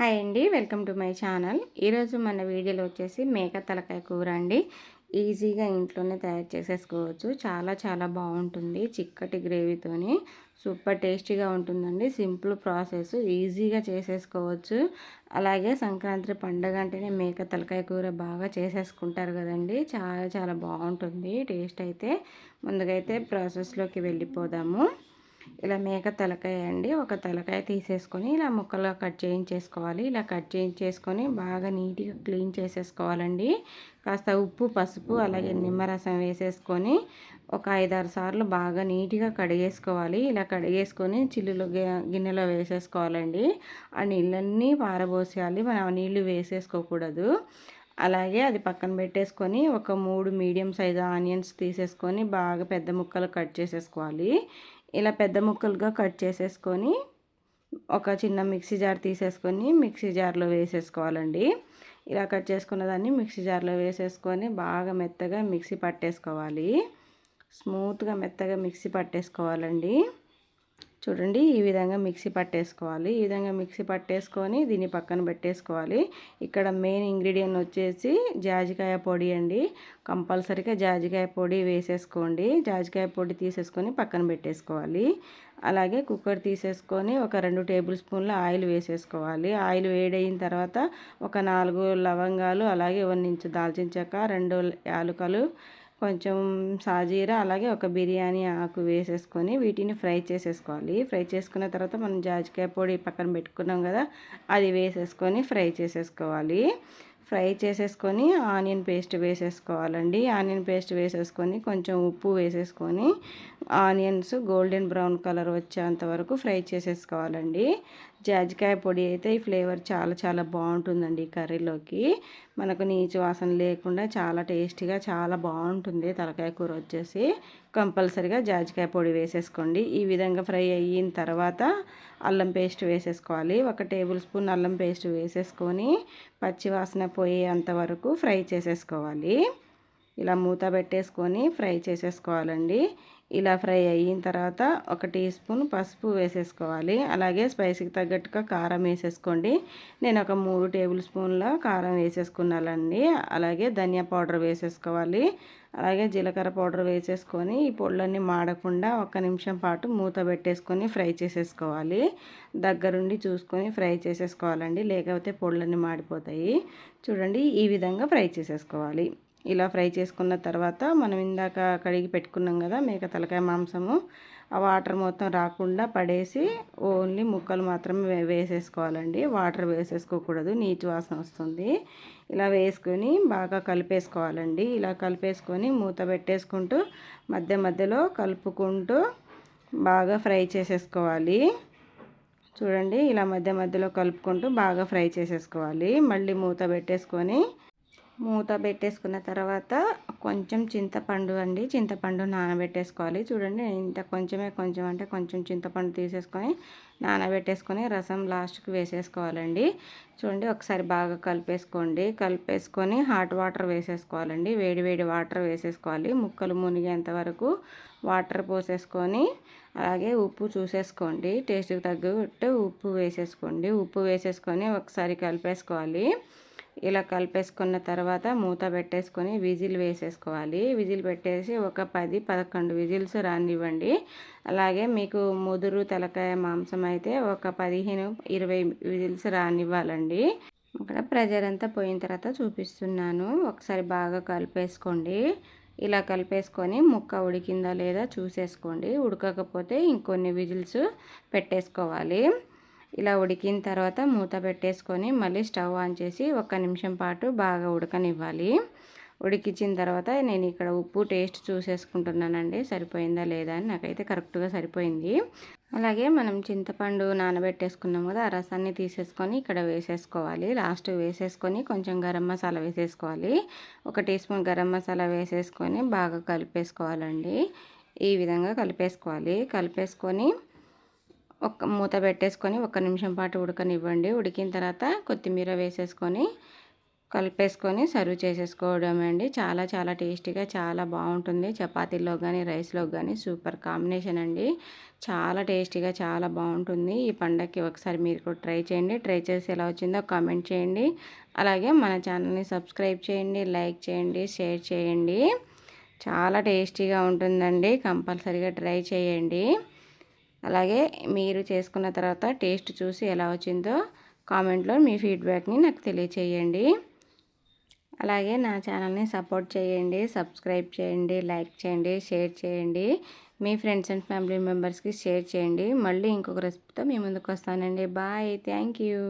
Hi అండి welcome to my channel. ఈరోజు మన వీడియోలో వచ్చేసి మేక తలకాయ కూర అండి. ఈజీగా ఇంట్లోనే తయారు చేసేసుకోవచ్చు. చాలా చాలా బాగుంటుంది చిక్కటి గ్రేవీతోని. సూపర్ టేస్టీగా ఉంటుందండి. సింపుల్ ప్రాసెస్ ఈజీగా చేసేసుకోవచ్చు. అలాగే సంక్రాంతి పండగ అంటేనే మేక తలకాయ కూర బాగా చేసేసుకుంటారు కదండి. చాలా చాలా బాగుంటుంది. టేస్ట్ అయితే ముందుగా అయితే ప్రాసెస్లోకి వెళ్ళిపోదాము. ఇలా మేక తలకాయ అండి. ఒక తలకాయ తీసేసుకొని ఇలా ముక్కలు కట్ చేయించేసుకోవాలి. ఇలా కట్ చేయించేసుకొని బాగా నీట్గా క్లీన్ చేసేసుకోవాలండి. కాస్త ఉప్పు పసుపు అలాగే నిమ్మరసం వేసేసుకొని ఒక ఐదారు సార్లు బాగా నీట్గా కడిగేసుకోవాలి. ఇలా కడిగేసుకొని చిల్లులు గిన్నెలో వేసేసుకోవాలండి. ఆ నీళ్ళన్నీ పారబోసేయాలి. మనం ఆ నీళ్ళు వేసేసుకోకూడదు. అలాగే అది పక్కన పెట్టేసుకొని ఒక మూడు మీడియం సైజు ఆనియన్స్ తీసేసుకొని బాగా పెద్ద ముక్కలు కట్ చేసేసుకోవాలి. ఇలా పెద్ద ముక్కలుగా కట్ చేసేసుకొని ఒక చిన్న మిక్సీ జార్ తీసేసుకొని మిక్సీ జార్లో వేసేసుకోవాలండి. ఇలా కట్ చేసుకున్న దాన్ని మిక్సీ జార్లో వేసేసుకొని బాగా మెత్తగా మిక్సీ పట్టేసుకోవాలి. స్మూత్గా మెత్తగా మిక్సీ పట్టేసుకోవాలండి. చూడండి ఈ విధంగా మిక్సీ పట్టేసుకోవాలి. ఈ విధంగా మిక్సీ పట్టేసుకొని దీన్ని పక్కన పెట్టేసుకోవాలి. ఇక్కడ మెయిన్ ఇంగ్రీడియంట్ వచ్చేసి జాజికాయ పొడి అండి. కంపల్సరీగా జాజికాయ పొడి వేసేసుకోండి. జాజికాయ పొడి తీసేసుకొని పక్కన పెట్టేసుకోవాలి. అలాగే కుక్కర్ తీసేసుకొని ఒక రెండు టేబుల్ స్పూన్ల ఆయిల్ వేసేసుకోవాలి. ఆయిల్ వేడైన తర్వాత ఒక నాలుగు లవంగాలు అలాగే వన్ ఇంచు దాల్చిన చెక్క రెండు యాలుకలు కొంచెం సాజీరా అలాగే ఒక బిర్యానీ ఆకు వేసేసుకొని వీటిని ఫ్రై చేసేసుకోవాలి. ఫ్రై చేసుకున్న తర్వాత మనం జాజికాయ పొడి పక్కన పెట్టుకున్నాం కదా అది వేసేసుకొని ఫ్రై చేసేసుకోవాలి. ఫ్రై చేసేసుకొని ఆనియన్ పేస్ట్ వేసేసుకోవాలండి. ఆనియన్ పేస్ట్ వేసేసుకొని కొంచెం ఉప్పు వేసేసుకొని ఆనియన్స్ గోల్డెన్ బ్రౌన్ కలర్ వచ్చేంత వరకు ఫ్రై చేసేసుకోవాలండి. జాజికాయ పొడి అయితే ఈ ఫ్లేవర్ చాలా చాలా బాగుంటుందండి కర్రీలోకి. మనకు నీచు వాసన లేకుండా చాలా టేస్టీగా చాలా బాగుంటుంది తలకాయ కూర వచ్చేసి. కంపల్సరిగా జాజికాయ పొడి వేసేసుకోండి. ఈ విధంగా ఫ్రై అయిన తర్వాత అల్లం పేస్ట్ వేసేసుకోవాలి. ఒక టేబుల్ స్పూన్ అల్లం పేస్ట్ వేసేసుకొని పచ్చివాసన పోయేంత వరకు ఫ్రై చేసేసుకోవాలి. ఇలా మూత పెట్టేసుకొని ఫ్రై చేసేసుకోవాలండి. ఇలా ఫ్రై అయిన తర్వాత ఒక టీ స్పూన్ పసుపు వేసేసుకోవాలి. అలాగే స్పైసీకి తగ్గట్టుగా కారం వేసేసుకోండి. నేను ఒక మూడు టేబుల్ స్పూన్ల కారం వేసేసుకున్నానండి. అలాగే ధనియా పౌడర్ వేసేసుకోవాలి. అలాగే జీలకర్ర పౌడర్ వేసేసుకొని ఈ పొడులన్నీ మాడకుండా ఒక నిమిషం పాటు మూత పెట్టేసుకొని ఫ్రై చేసేసుకోవాలి. దగ్గరుండి చూసుకొని ఫ్రై చేసేసుకోవాలండి. లేకపోతే పొళ్ళన్నీ మాడిపోతాయి. చూడండి ఈ విధంగా ఫ్రై చేసేసుకోవాలి. ఇలా ఫ్రై చేసుకున్న తర్వాత మనం ఇందాక కడిగి పెట్టుకున్నాం కదా మేక తలకాయ మాంసము ఆ వాటర్ మొత్తం రాకుండా పడేసి ఓన్లీ ముక్కలు మాత్రమే వేసేసుకోవాలండి. వాటర్ వేసేసుకోకూడదు నీటి వాసన వస్తుంది. ఇలా వేసుకొని బాగా కలిపేసుకోవాలండి. ఇలా కలిపేసుకొని మూత పెట్టేసుకుంటూ మధ్య మధ్యలో కలుపుకుంటూ బాగా ఫ్రై చేసేసుకోవాలి. చూడండి ఇలా మధ్య మధ్యలో కలుపుకుంటూ బాగా ఫ్రై చేసేసుకోవాలి. మళ్ళీ మూత పెట్టేసుకొని మూత పెట్టేసుకున్న తర్వాత కొంచెం చింతపండు అండి చింతపండు నానబెట్టేసుకోవాలి. చూడండి ఇంత కొంచెమే కొంచెం అంటే కొంచెం చింతపండు తీసేసుకొని నానబెట్టేసుకొని రసం లాస్ట్కి వేసేసుకోవాలండి. చూడండి ఒకసారి బాగా కలిపేసుకోండి. కలిపేసుకొని హాట్ వాటర్ వేసేసుకోవాలండి. వేడి వేడి వాటర్ వేసేసుకోవాలి. ముక్కలు మునిగేంత వరకు వాటర్ పోసేసుకొని అలాగే ఉప్పు చూసేసుకోండి. టేస్ట్కి తగ్గట్టు ఉప్పు వేసేసుకోండి. ఉప్పు వేసేసుకొని ఒకసారి కలిపేసుకోవాలి. ఇలా కలిపేసుకున్న తర్వాత మూత పెట్టేసుకొని విజిల్ వేసేసుకోవాలి. విజిల్ పెట్టేసి ఒక పది పదకొండు విజిల్స్ రానివ్వండి. అలాగే మీకు ముదురు తలకాయ మాంసం అయితే ఒక పదిహేను ఇరవై విజిల్స్ రానివ్వాలండి. ఇక్కడ ప్రెజర్ అంతా పోయిన తర్వాత చూపిస్తున్నాను. ఒకసారి బాగా కలిపేసుకోండి. ఇలా కలిపేసుకొని ముక్క ఉడికిందా లేదా చూసేసుకోండి. ఉడకకపోతే ఇంకొన్ని విజిల్స్ పెట్టేసుకోవాలి. ఇలా ఉడికిన తర్వాత మూత పెట్టేసుకొని మళ్ళీ స్టవ్ ఆన్ చేసి ఒక్క నిమిషం పాటు బాగా ఉడకనివ్వాలి. ఉడికించిన తర్వాత నేను ఇక్కడ ఉప్పు టేస్ట్ చూసేసుకుంటున్నానండి. సరిపోయిందా లేదా అని నాకైతే కరెక్ట్గా సరిపోయింది. అలాగే మనం చింతపండు నానబెట్టేసుకున్నాం కదా ఆ రసాన్ని తీసేసుకొని ఇక్కడ వేసేసుకోవాలి. లాస్ట్ వేసేసుకొని కొంచెం గరం మసాలా వేసేసుకోవాలి. ఒక టీ స్పూన్ గరం మసాలా వేసేసుకొని బాగా కలిపేసుకోవాలండి. ఈ విధంగా కలిపేసుకోవాలి. కలిపేసుకొని ఒక మూత పెట్టేసుకొని ఒక నిమిషం పాటు ఉడకనివ్వండి. ఉడికిన తర్వాత కొత్తిమీర వేసేసుకొని కలిపేసుకొని సర్వ్ చేసేసుకోవడం అండి. చాలా చాలా టేస్టీగా చాలా బాగుంటుంది. చపాతీలో కానీ రైస్లో కానీ సూపర్ కాంబినేషన్ అండి. చాలా టేస్టీగా చాలా బాగుంటుంది. ఈ పండగకి ఒకసారి మీరు కూడా ట్రై చేయండి. ట్రై చేసి ఎలా వచ్చిందో కామెంట్ చేయండి. అలాగే మన ఛానల్ని సబ్స్క్రైబ్ చేయండి లైక్ చేయండి షేర్ చేయండి. చాలా టేస్టీగా ఉంటుందండి. కంపల్సరీగా ట్రై చేయండి. అలాగే మీరు చేసుకున్న తర్వాత టేస్ట్ చూసి ఎలా వచ్చిందో కామెంట్లో మీ ఫీడ్బ్యాక్ని నాకు తెలియచేయండి. అలాగే నా ఛానల్ని సపోర్ట్ చేయండి సబ్స్క్రైబ్ చేయండి లైక్ చేయండి షేర్ చేయండి. మీ ఫ్రెండ్స్ అండ్ ఫ్యామిలీ మెంబర్స్కి షేర్ చేయండి. మళ్ళీ ఇంకొక రెసిపీతో మీ ముందుకు వస్తానండి. బాయ్. Thank you.